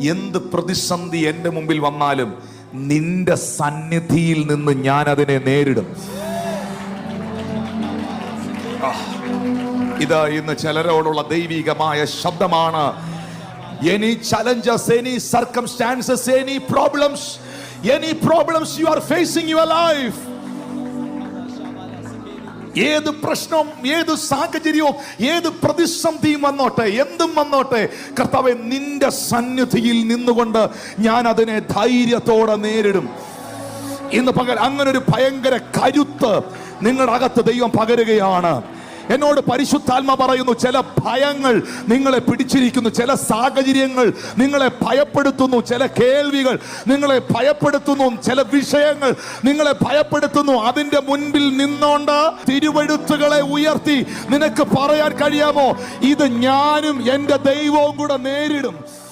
എന്ത് പ്രതിസന്ധി എന്റെ മുമ്പിൽ വന്നാലും നിന്റെ സന്നിധിയിൽ നിന്ന് ഞാൻ അതിനെ നേരിടും ഇത് ഇന്ന് ചിലരോടുള്ള ദൈവികമായ ശബ്ദമാണ്. Any challenges any circumstances any problems any problems you are facing your life ഏത് പ്രശ്നവും ഏത് സാഹചര്യവും ഏത് പ്രതിസന്ധിയും വന്നോട്ടെ എന്തും വന്നോട്ടെ കർത്താവെ നിന്റെ സന്നിധിയിൽ നിന്നുകൊണ്ട് ഞാൻ അതിനെ ധൈര്യത്തോടെ നേരിടും. ഇന്ന് പകൽ അങ്ങനെ ഒരു ഭയങ്കര കരുത്ത് നിങ്ങളുടെ അകത്ത് ദൈവം പകരുകയാണ്. എന്നോട് പരിശുദ്ധാത്മ പറയുന്നു ചില ഭയങ്ങൾ നിങ്ങളെ പിടിച്ചിരിക്കുന്നു ചില സാഹചര്യങ്ങൾ നിങ്ങളെ ഭയപ്പെടുത്തുന്നു ചില കേൾവികൾ നിങ്ങളെ ഭയപ്പെടുത്തുന്നു ചില വിഷയങ്ങൾ നിങ്ങളെ ഭയപ്പെടുത്തുന്നു. അതിന്റെ മുൻപിൽ നിന്നോണ്ട് തിരുവഴുത്തുകളെ ഉയർത്തി നിനക്ക് പറയാൻ കഴിയാമോ? ഇത് ഞാനും എന്റെ ദൈവവും കൂടെ നേരിടും.